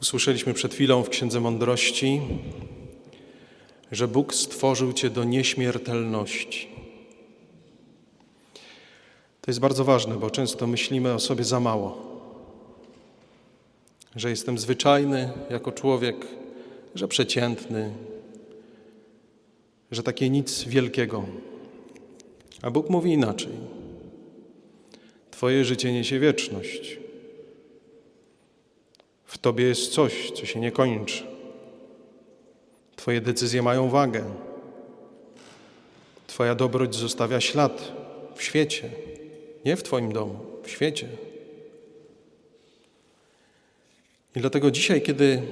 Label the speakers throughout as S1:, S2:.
S1: Usłyszeliśmy przed chwilą w Księdze Mądrości, że Bóg stworzył Cię do nieśmiertelności. To jest bardzo ważne, bo często myślimy o sobie za mało. Że jestem zwyczajny jako człowiek, że przeciętny, że takie nic wielkiego. A Bóg mówi inaczej. Twoje życie niesie wieczność. Tobie jest coś, co się nie kończy. Twoje decyzje mają wagę. Twoja dobroć zostawia ślad w świecie, nie w Twoim domu, w świecie. I dlatego dzisiaj, kiedy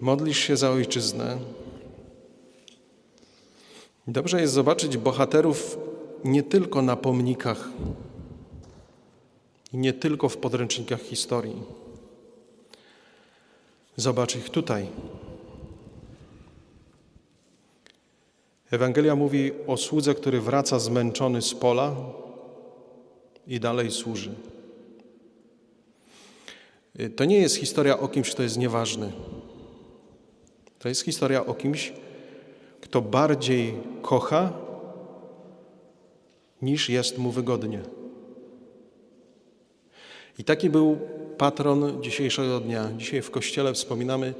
S1: modlisz się za ojczyznę, dobrze jest zobaczyć bohaterów nie tylko na pomnikach i nie tylko w podręcznikach historii. Zobacz ich tutaj. Ewangelia mówi o słudze, który wraca zmęczony z pola i dalej służy. To nie jest historia o kimś, kto jest nieważny. To jest historia o kimś, kto bardziej kocha, niż jest mu wygodnie. I taki był patron dzisiejszego dnia. Dzisiaj w kościele wspominamy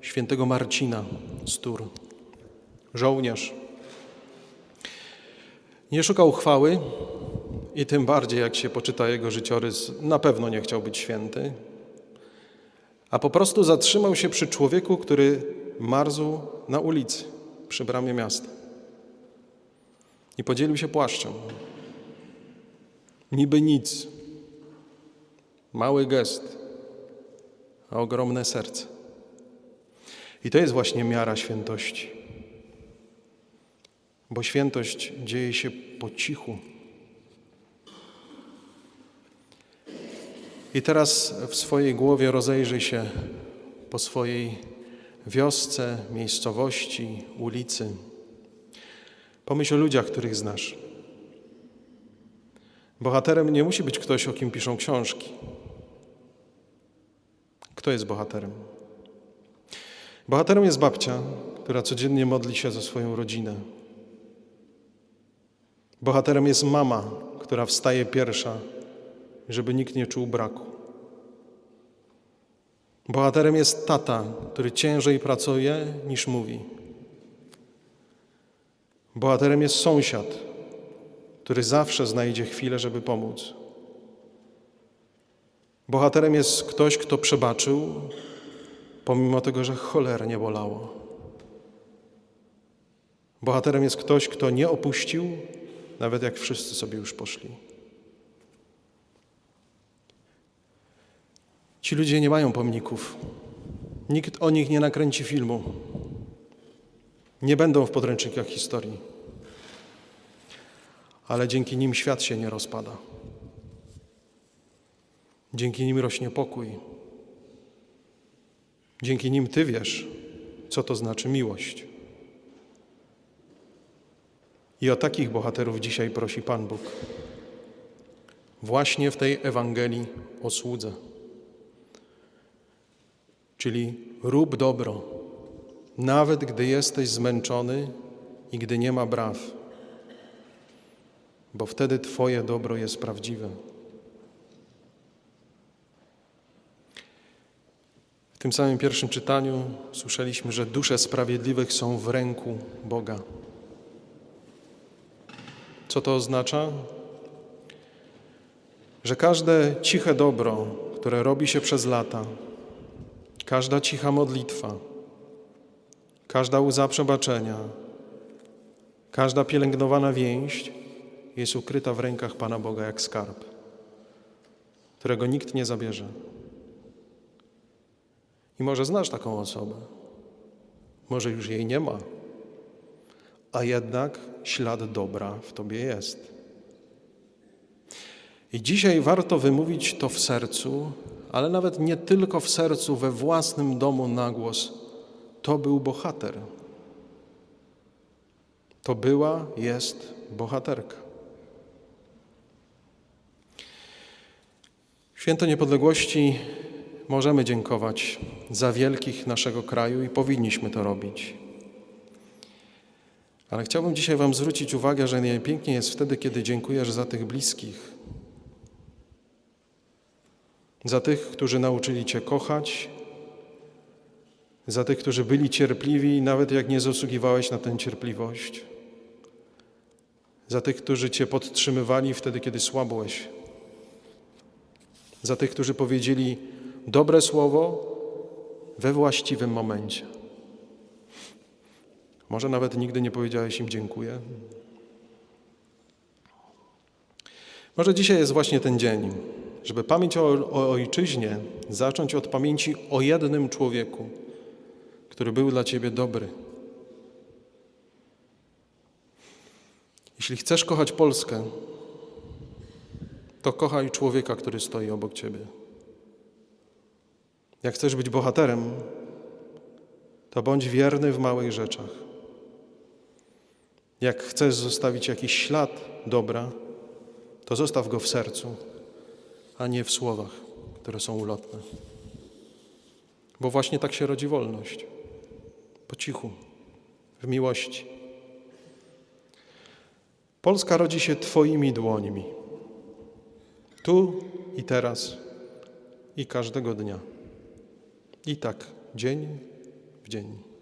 S1: świętego Marcina z Tur. Żołnierz. Nie szukał chwały i tym bardziej, jak się poczyta jego życiorys, na pewno nie chciał być święty, a po prostu zatrzymał się przy człowieku, który marzł na ulicy, przy bramie miasta. I podzielił się płaszczem. Niby nic. Mały gest, a ogromne serce. I to jest właśnie miara świętości. Bo świętość dzieje się po cichu. I teraz w swojej głowie rozejrzyj się po swojej wiosce, miejscowości, ulicy. Pomyśl o ludziach, których znasz. Bohaterem nie musi być ktoś, o kim piszą książki. Kto jest bohaterem? Bohaterem jest babcia, która codziennie modli się za swoją rodzinę. Bohaterem jest mama, która wstaje pierwsza, żeby nikt nie czuł braku. Bohaterem jest tata, który ciężej pracuje niż mówi. Bohaterem jest sąsiad, który zawsze znajdzie chwilę, żeby pomóc. Bohaterem jest ktoś, kto przebaczył, pomimo tego, że cholernie bolało. Bohaterem jest ktoś, kto nie opuścił, nawet jak wszyscy sobie już poszli. Ci ludzie nie mają pomników. Nikt o nich nie nakręci filmu. Nie będą w podręcznikach historii. Ale dzięki nim świat się nie rozpada. Dzięki nim rośnie pokój. Dzięki nim ty wiesz, co to znaczy miłość. I o takich bohaterów dzisiaj prosi Pan Bóg. Właśnie w tej Ewangelii o słudze. Czyli rób dobro, nawet gdy jesteś zmęczony i gdy nie ma braw, bo wtedy Twoje dobro jest prawdziwe. Tym samym pierwszym czytaniu słyszeliśmy, że dusze sprawiedliwych są w ręku Boga. Co to oznacza? Że każde ciche dobro, które robi się przez lata, każda cicha modlitwa, każda łza przebaczenia, każda pielęgnowana więź jest ukryta w rękach Pana Boga jak skarb, którego nikt nie zabierze. I może znasz taką osobę, może już jej nie ma, a jednak ślad dobra w tobie jest. I dzisiaj warto wymówić to w sercu, ale nawet nie tylko w sercu, we własnym domu na głos. To był bohater. To była, jest bohaterka. Święto Niepodległości możemy dziękować za wielkich naszego kraju i powinniśmy to robić. Ale chciałbym dzisiaj Wam zwrócić uwagę, że najpiękniej jest wtedy, kiedy dziękujesz za tych bliskich, za tych, którzy nauczyli Cię kochać, za tych, którzy byli cierpliwi, nawet jak nie zasługiwałeś na tę cierpliwość, za tych, którzy Cię podtrzymywali wtedy, kiedy słabłeś, za tych, którzy powiedzieli dobre słowo we właściwym momencie. Może nawet nigdy nie powiedziałeś im dziękuję. Może dzisiaj jest właśnie ten dzień, żeby pamięć o, o ojczyźnie zacząć od pamięci o jednym człowieku, który był dla ciebie dobry. Jeśli chcesz kochać Polskę, to kochaj człowieka, który stoi obok ciebie. Jak chcesz być bohaterem, to bądź wierny w małych rzeczach. Jak chcesz zostawić jakiś ślad dobra, to zostaw go w sercu, a nie w słowach, które są ulotne. Bo właśnie tak się rodzi wolność. Po cichu, w miłości. Polska rodzi się Twoimi dłońmi. Tu i teraz i każdego dnia. I tak, dzień w dzień.